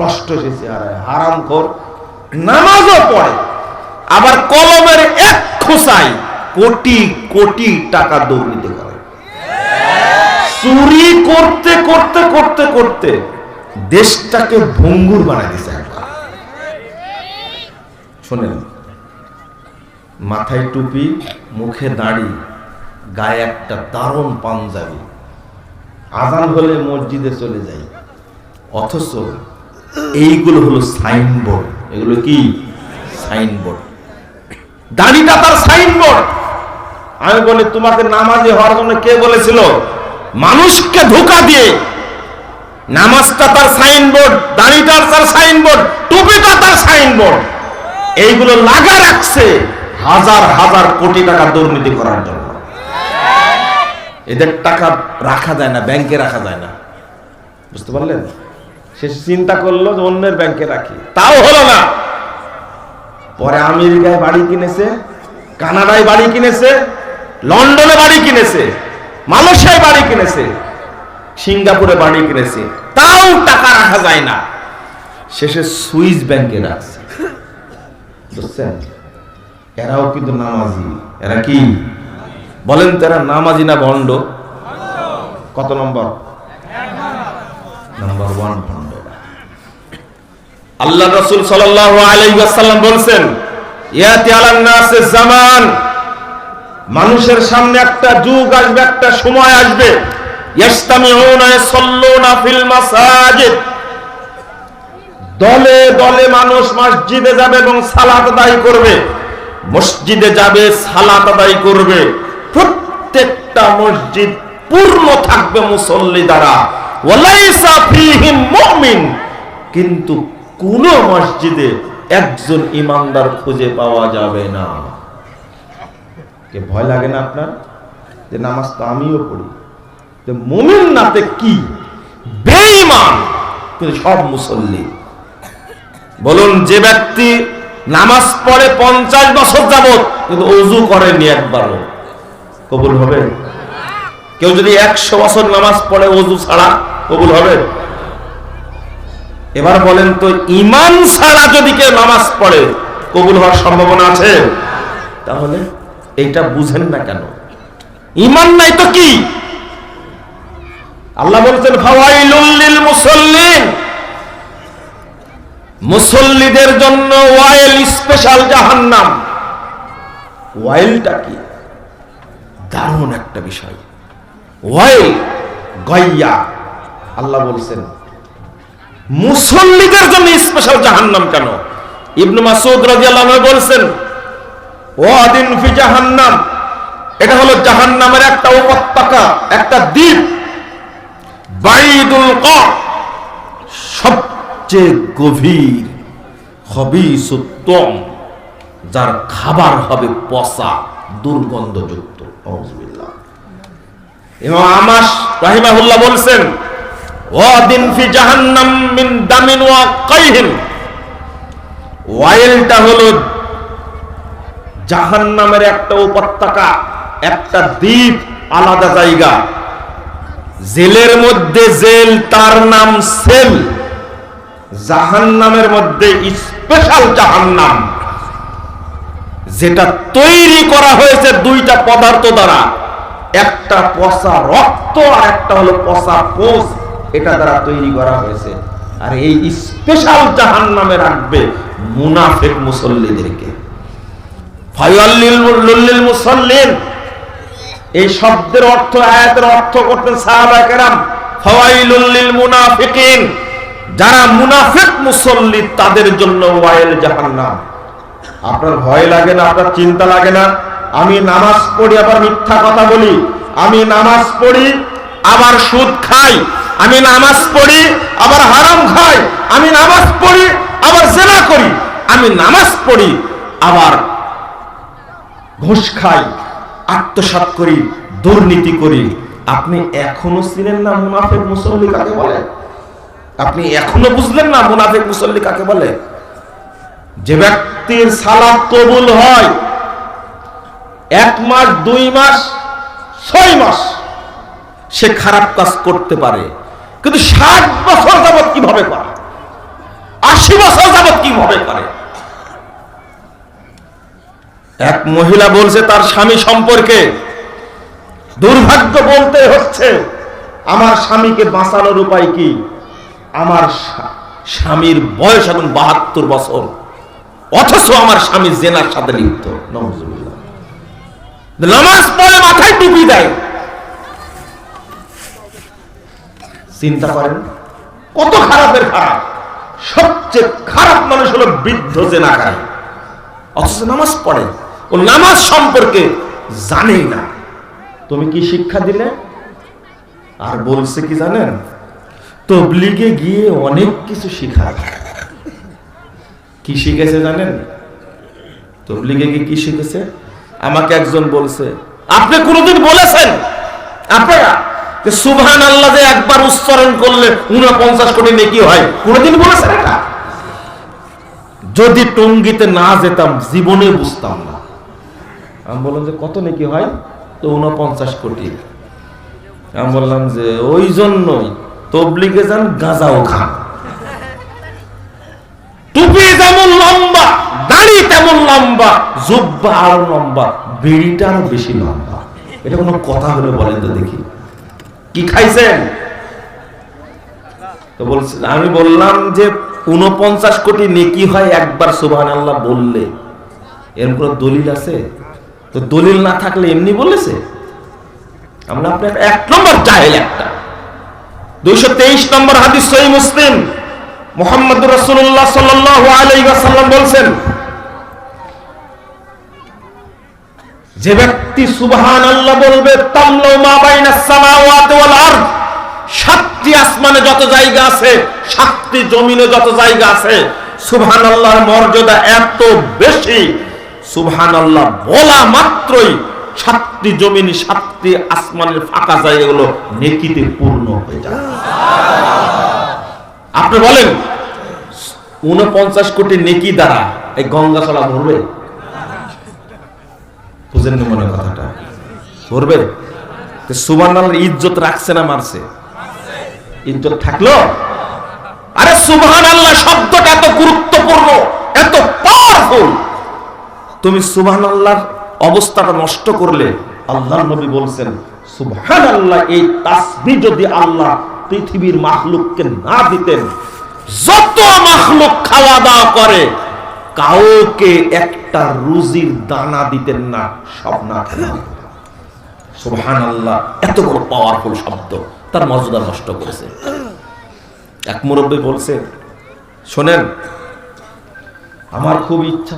টষ্ট এসেছে আর হারাম খোর। নামাজও পড়ে, আবার কলমের এক খোসাই কোটি কোটি টাকা দুর্নীতি করে। চুরি করতে করতে করতে করতে দেশটাকে ভঙ্গুর বানাই দিছে একবার। শোনেন, মাথায় টুপি, মুখে দাড়ি, গায়ে একটা দারুণ পাঞ্জাবি। আজান হলে মসজিদে চলে যাই। অথচ এইগুলো হলো সাইনবোর্ড। এগুলো কি? সাইনবোর্ড। দাড়িটা তার সাইনবোর্ড। আমি বলি, তোমাকে নামাজি হওয়ার জন্য কে বলেছিল? মানুষকে ধোকা দিয়ে। নামাজটা তার সাইনবোর্ড, দাড়িটা তার সাইনবোর্ড, টুপিটা তার সাইনবোর্ড। এইগুলো লাগা রাখছে হাজার হাজার কোটি টাকা দুর্নীতি করার জন্য। এদের টাকা রাখা যায় না, ব্যাংকে রাখা যায় না। বুঝতে পারলেন? সে চিন্তা করল যে অন্যের ব্যাংকে রাখি। তাও হলো না। পরে আমেরিকায় বাড়ি কিনেছে কানাডায় বাড়ি কিনেছে লন্ডনে বাড়ি কিনেছে মালয়েশিয়ায় বাড়ি কিনেছে সিঙ্গাপুরে বাড়ি কিনেছে। তাও টাকা রাখা যায় না। শেষে সুইস ব্যাংকে রাখছে। বুঝছেন? এরাও কিন্তু নামাজি। এরা কি? বলেন তো এরা নামাজি না ভণ্ড কত নম্বর? নাম্বার ওয়ান ভণ্ড আল্লাহ রসুল আলাইহি বলছেন জামান, মানুষের সামনে একটা যুগ আসবে, একটা সময় আসবে। দলে দলে মানুষ মসজিদে যাবে এবং সালাত আদায় করবে। মসজিদে যাবে, সালাত আদায় করবে। প্রত্যেকটা মসজিদ পূর্ণ থাকবে মুসল্লি দ্বারা। কিন্তু কোন মসজিদে একজন ইমানদার খুঁজে পাওয়া যাবে না। কে ভয় লাগে না আপনার? যে নামাজ তো আমিও পড়ি। যে মুমিন নাতে কি? বেঈমান। কিন্তু সব মুসল্লি। বলুন, যে ব্যক্তি নামাজ পড়ে পঞ্চাশ বছর যাবত কিন্তু অজু করেনি একবারও, কবুল হবে? কেউ যদি একশো বছর নামাজ পড়ে অজু ছাড়া কবুল হবে? এবার বলেন তো ইমান ছাড়া যদি কেউ নামাজ পড়ে, কবুল হওয়ার সম্ভাবনা আছে? তাহলে এইটা বুঝেন না কেন? ইমান নাই তো কি? আল্লাহ বলছেন, ফাওয়াইলুল লিল মুসাল্লিন। মুসল্লিদের জন্য ওয়াইল স্পেশাল জাহান্নাম। ওয়াইলটা কি? দারুণ একটা বিষয়। ওয়াইল গইয়া। আল্লাহ বলছেন, মুসল্লিদের জন্য স্পেশাল জাহান্নাম কেন? ইবনু মাসুদ রাদিয়াল্লাহু আনহু বলছেন, ওয়াদিন ফি জাহান্নাম। এটা হলো জাহান্নামের একটা উপত্যকা, একটা দ্বীপ। বাইদুল ক, সবচেয়ে গভীর হবিসুত্তম যার খাবার হবে পচা, দুর্গন্ধযুক্ত। এবং আমাস রাহিমাহুল্লাহ বলছেন ওয়াদিন ফি জাহান্নাম ওয়াইলটা হলো জাহান্নামের একটা উপত্যকা, একটা দ্বীপ, আলাদা জায়গা। জেলের মধ্যে জেল, তার নাম সেল। জাহান্নামের মধ্যে স্পেশাল জাহান্নাম। যেটা তৈরি করা হয়েছে দুইটা পদার্থ দ্বারা। একটা পচা রক্ত আর একটা হলো পচা পোষ এটা দ্বারা তৈরি করা হয়েছে। আর এই স্পেশাল জাহান নামে রাখবে মুনাফেক মুসল্লিদেরকে। মুসল্লিন। এই শব্দের অর্থ, আয়াতের অর্থ করতেন সাহাবা কেরাম, ফাওয়াইলুল মুনাফিকিন। যারা মুনাফিক মুসল্লি, তাদের জন্য ওয়াইল জাহান্নাম। আপনার ভয় লাগে না, আপনার চিন্তা লাগে না। আমি নামাজ পড়ি, আবার মিথ্যা কথা বলি। আমি নামাজ পড়ি, আবার সুদ খাই। আমি নামাজ পড়ি, আবার হারাম খাই। আমি নামাজ পড়ি, আবার জেনা করি। আমি নামাজ পড়ি, আবার ঘুষ খাই, আত্মসাৎ করি, দুর্নীতি করি। আপনি এখনও চিনেন না মুনাফেক মুসল্লি কাকে বলে? আপনি এখনও বুঝলেন না মুনাফেক মুসল্লি কাকে বলে? যে ব্যক্তির সালাদ কবুল হয়, এক মাস, দুই মাস, ছয় মাস সে খারাপ কাজ করতে পারে। কিন্তু ষাট বছর যাবৎ কীভাবে করে আশি বছর যাবৎ কীভাবে করে এক মহিলা বলছে, তার স্বামী সম্পর্কে দুর্ভাগ্য বলতে হচ্ছে, আমার স্বামীকে বাঁচানোর উপায় কি? আমার স্বামীর বয়স এখন বাহাত্তর বছর। অথচ আমার স্বামী জেনার সাথে লিপ্ত। নজরুল্লাহ নামাজ পড়ে মাথায় টুপি দেয়। চিন্তা করেন। কত খারাপের খারাপ। সবচেয়ে খারাপ মানুষ হলো বৃদ্ধ জেনাকারী। অথচ নামাজ পড়ে। ও নামাজ সম্পর্কে জানেই না। তুমি কি শিক্ষা দিলে? আর বলছে কি জানেন? তবলিগে গিয়ে অনেক কিছু শিখায় কি শিখেছে জানেন? তবলিগে গিয়ে কি শিখেছে? আমাকে একজন বলছে আপনি কোনোদিন বলেছেন? আপনারা যে সুবহান আল্লাহ যে একবার উচ্চারণ করলে উনপঞ্চাশ কোটি নেকি হয়। কোনোদিন বলেছেন এটা? যদি টঙ্গিতে না যেতাম, জীবনে বুঝতাম না। আমি বললাম যে, কত নাকি হয়? তো উনপঞ্চাশ কোটি। আমি বললাম যে, ওই জন্যই তবলিগে যান, গাঁজাও খান। টুপি যেমন লম্বা, দাড়ি তেমন লম্বা, জুব্বা আরও লম্বা, বেড়িটা আরও বেশি লম্বা। এটা কোনো কথা হলে বলেন তো দেখি। কি খাইছেন? তো বলছে আমি বললাম যে উনপঞ্চাশ কোটি নেকি হয় একবার সুবহান আল্লাহ বললে। এরকম কোনো দলিল আছে? তো দলিল না থাকলে এমনি বলেছে? আমরা আপনার এক নম্বর জাহেল একটা। দুইশো তেইশ নম্বর হাদিস সহি মুসলিম। মোহাম্মদ রসুল্লাহ সাল্লাহ আলাইসাল্লাম বলছেন যে ব্যক্তি সুবহান আল্লাহ বলবে আরদ, সাতটি আসমানে যত জায়গা আছে, সাতটি জমিনে যত জায়গা আছে সুবহান আল্লাহর মর্যাদা এত বেশি সুবহান আল্লাহ বলা মাত্রই সাতটি জমিন, সাতটি আসমানের ফাঁকা জায়গাগুলো নেকিতে পূর্ণ হয়ে যায়। আপনি বলেন, উনপঞ্চাশ কোটি নেকি দ্বারা এই গঙ্গা চলা ভরবে? বুঝেননি মনে কথাটা। ভরবে সুবান ইজ্জত রাখছে না মারছে। ইজ্জত থাকল? আরে সুবহান আল্লাহ শব্দটা এত গুরুত্বপূর্ণ, এত পাওয়ারফুল তুমি সুবহান আল্লাহর অবস্থাটা নষ্ট করলে আল্লাহ নবী বলছেন সুবহান আল্লাহ এই তাসবি যদি আল্লাহ পৃথিবীর মাখলুককে না দিতেন, যত মাখলুক খাওয়া দাওয়া করে কাউকে একটা রুজির দানা দিতেন না, সব না আল্লাহ এত বড় পাওয়ারফুল শব্দ, তার মর্যাদা নষ্ট করেছে। এক মুরব্বী বলছে, শোনেন, আমার খুব ইচ্ছা